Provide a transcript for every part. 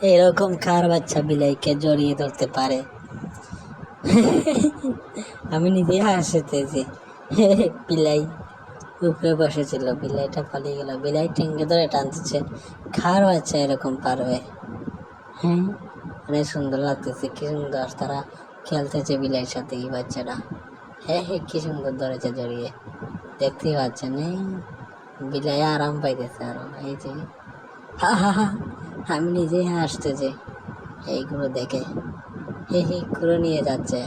এরকম কার বাচ্চা বিলাইকে জড়িয়ে ধরতে পারে? আমি নিজে হাসতেছি। বিলাই উপরে বসেছিল বিলাইটা পালিয়ে গেল। বিলাই টেঙ্গে ধরে টানতেছে, কার বাচ্চা এরকম পারবে? হ্যাঁ অনেক সুন্দর লাগতেছে, কি সুন্দর। তারা খেলতেছে বিলাইয়ের সাথে, এই বাচ্চাটা। হ্যাঁ হ্যাঁ কি সুন্দর ধরেছে জড়িয়ে। দেখতেই পাচ্ছেন বিলাই আরাম পাইতেছে আরও। এই যে, হা হা হা। আমি নিজেই হাসতেছি। এইগুলো দেখে। হে হে করে নিয়ে যাচ্ছে।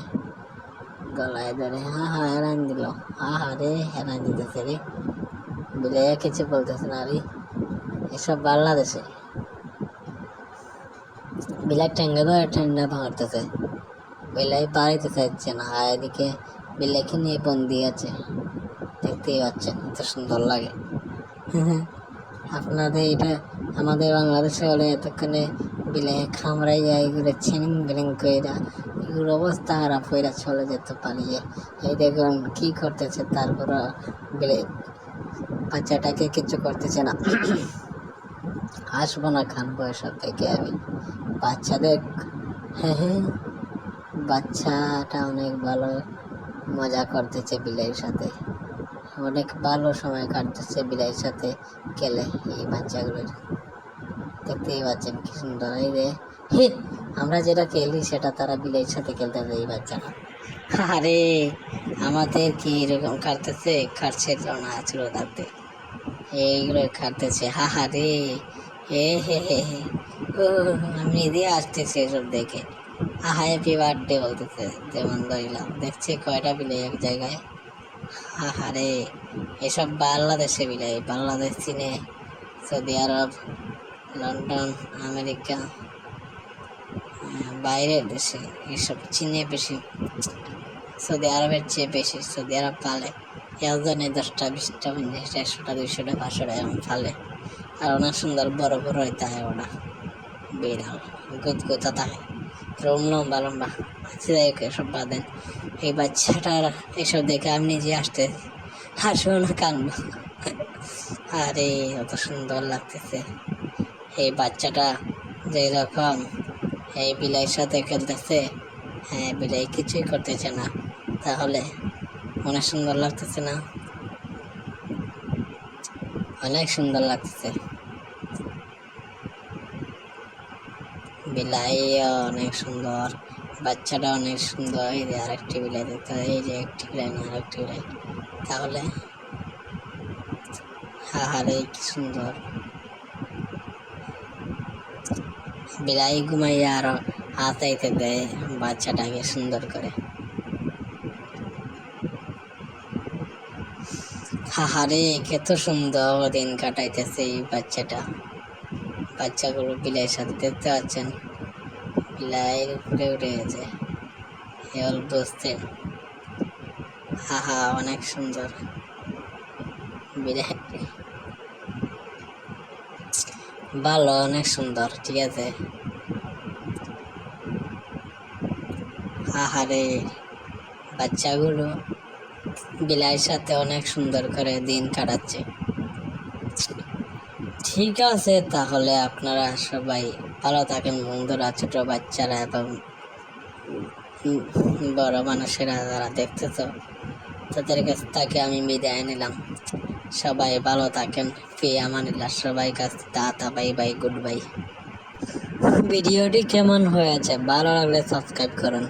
গলায় ধরে হা হা হেরান দিল। হা হা রে হেরান দিতেছে রে। বিলাই কিছু বলতেছে না রে। এসব বাংলাদেশে। বিলাই ঠেঙ্গে ধরে ঠান্ডা ভাঙতেছে বিলাই বাড়িতে চাইছে না আর এদিকে বিলাইকে নিয়ে বন্দি আছে। দেখতেই পাচ্ছেন, এত সুন্দর লাগে। আপনাদের এটা আমাদের বাংলাদেশে হলে এতক্ষণে বিলে খামড়াই যায়, এগুলো ছিনিং বিলিং কইরা, এগুলো অবস্থা খারাপ হইরা চলে যেত পালিয়ে এই দেখুন কী করতেছে, তারপর বিলে বাচ্চাটাকে কিছু করতেছে না। আসব না খান বয়সব থেকে আমি। বাচ্চাদের হ্যাঁ হ্যাঁ। বাচ্চাটা অনেক ভালো মজা করতেছে বিলের সাথে। অনেক ভালো সময় কাটতেছে বিলের সাথে খেলে, এই বাচ্চাগুলোর। দেখতেই পাচ্ছেন কি সুন্দর, এই রে আমরা যেটা খেলি সেটা তারা বিলের সাথে খেলতে এই বাচ্চারা। আরে, আমাদের কি এরকম কাটতেছে? কাটছে না ছিল তাতে এইগুলো কাটতেছে হা হা রে, হে হে হে হে। ও আমি নিজে আসতেছি এসব দেখে। হ্যাপি বার্থডে বলতেছে যেমন ধরিলাম। দেখছি কয়টা বিলে এক জায়গায়। হা হা রে এসব বাংলাদেশে বিলে বাংলাদেশ, চীনে, সৌদি আরব, লন্ডন, আমেরিকা বাইরের দেশে এসব চীনে বেশি, সৌদি আরবের চেয়ে বেশি, সৌদি আরব পালে। একজনে দশটা, বিশটা, পঞ্চাশটা, একশোটা, দুইশোটা, পাঁচশোটা এমন ফালে আর অনেক সুন্দর বড় বড় হয় ওরা। বিড়াল, গুত গুতা থাকে রোম লম্বা লম্বা। যাই এসব বাদেন এই বাচ্চাটার এসব দেখে আমি নিজে আসতে হাসবো না কানবো আরে, অত সুন্দর লাগতেছে। এই বাচ্চাটা যেই রকম এই বিলাই সাথে খেলতেছে হ্যাঁ বিলাই কিছুই করতেছে না। তাহলে অনেক সুন্দর লাগতেছে না? অনেক সুন্দর লাগতেছে। বিলাই অনেক সুন্দর। বাচ্চাটা অনেক সুন্দর, এই যে আরেকটি বিলাই দেখতে এই যে একটি বিলাই না আরেকটি বিলাই তাহলে? হাহারে, কি সুন্দর। বিলাই ঘুমাইয়া আরও হাতাইতে দেয় বাচ্চাটাকে সুন্দর করে। হাহারে, কত সুন্দর দিন কাটাইতেছে এই বাচ্চাটা। বাচ্চাগুলো বিলাই সাথে দেখতে পাচ্ছেন। বিলাই উপরে উঠে গেছে এবার বসতে হাহা, অনেক সুন্দর। বিলাই ভালো, অনেক সুন্দর, ঠিক আছে? আহারে বাচ্চাগুলো বিলাইয়ের সাথে অনেক সুন্দর করে দিন কাটাচ্ছে। ঠিক আছে, তাহলে আপনারা সবাই ভালো থাকেন বন্ধুরা, ছোটো বাচ্চারা এবং বড়ো মানুষেরা যারা দেখতেছ তাদের কাছ থেকে আমি বিদায় নিলাম। সবাই ভালো থাকেন পেয়ে আমানিল্লা সবাই কাছ দাতা বাই বাই, গুড বাই। ভিডিওটি কেমন হয়েছে? ভালো লাগলে সাবস্ক্রাইব করুন।